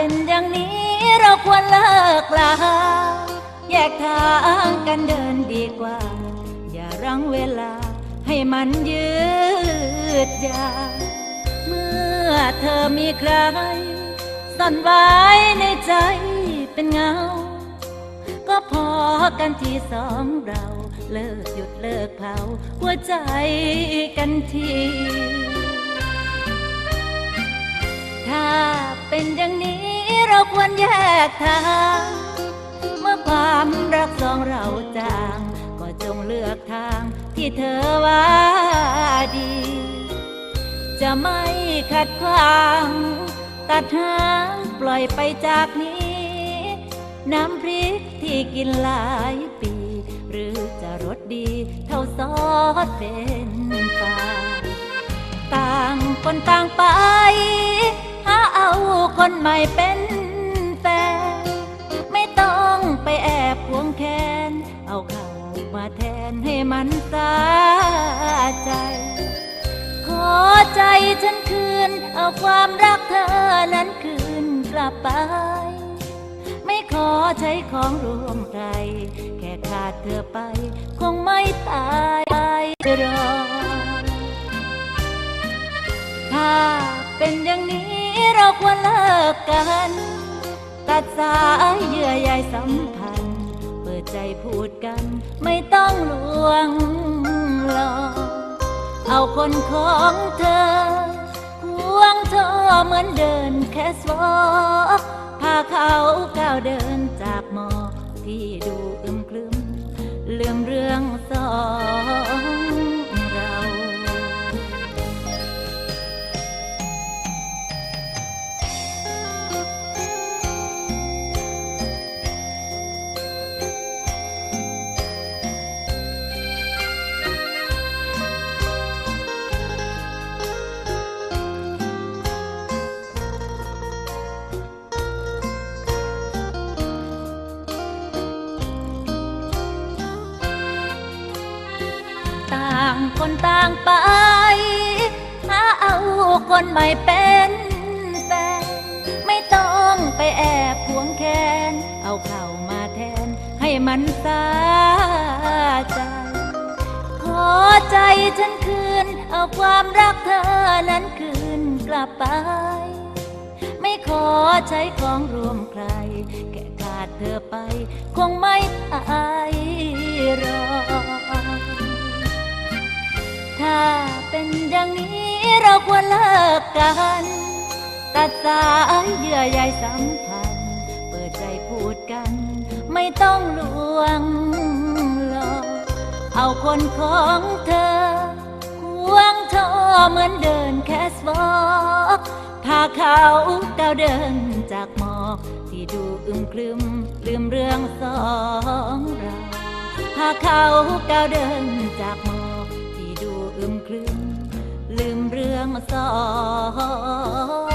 เป็นอย่างนี้เราควรเลิกลาแยกทางกันเดินดีกว่า อย่ารั้งเวลาให้มันยืดยาวเมื่อเธอมีใครซ่อนไว้ในใจเป็นเงา ก็พอกันที่สองเราเลิกหยุดเลิกเผาหัวใจกันทีถ้า เป็นอย่างนี้เราควรแยกทาง เมื่อความรักสองเราจาง ก็จงเลือกทางที่เธอว่าดี จะไม่ขัดขวางตัดหางปล่อยไปจากนี้ น้ำพริกที่กินหลายปี หรือจะรสดีเท่าซอสเป็นปลาต่างคนต่างไป คนใหม่เป็นแฟนไม่ต้องไปแอบพวงแคนเอาเขามาแทนให้มันสาใจ ขอใจฉันคืน เอาความรักเธอนั้นคืนกลับไป ไม่ขอใช้ของรวมใครแค่ขาดเธอไป คงไม่ตายรอถ้าเป็นอย่างนี้ เราควรเลิกกัน ตัดสายเยื่อใยสัมพันธ์ เปิดใจพูดกัน ไม่ต้องลวงหลอกเอาคนของเธอควงเธอเหมือนเดินแคสวอพาเขาก้าวเดินจากหมอกที่ดูอึมครึมลืมเรื่องสอง คนต่างไป หาเอาคนใหม่เป็นแฟนไม่ต้องไปแอบพวงแคนเอาเข้ามาแทน ให้มันสาใจขอใจฉันคืน เอาความรักเธอนั้นคืนกลับไป ไม่ขอใช้ของรวมใคร แค่ขาดเธอไป คงไม่ตาย เลิกกัน ตัดสายเยื่อใยสัมพันธ์ เปิดใจพูดกัน ไม่ต้องลวงหลอกเอาคนของเธอควงเธอเหมือนเดินแคสวอปพาเขาก้าวเดินจากหมอกที่ดูอึมครึมลืมเรื่องสองเราพาเขาก้าวเดินจากหมอกที่ดูอึมครึม รื่องสอง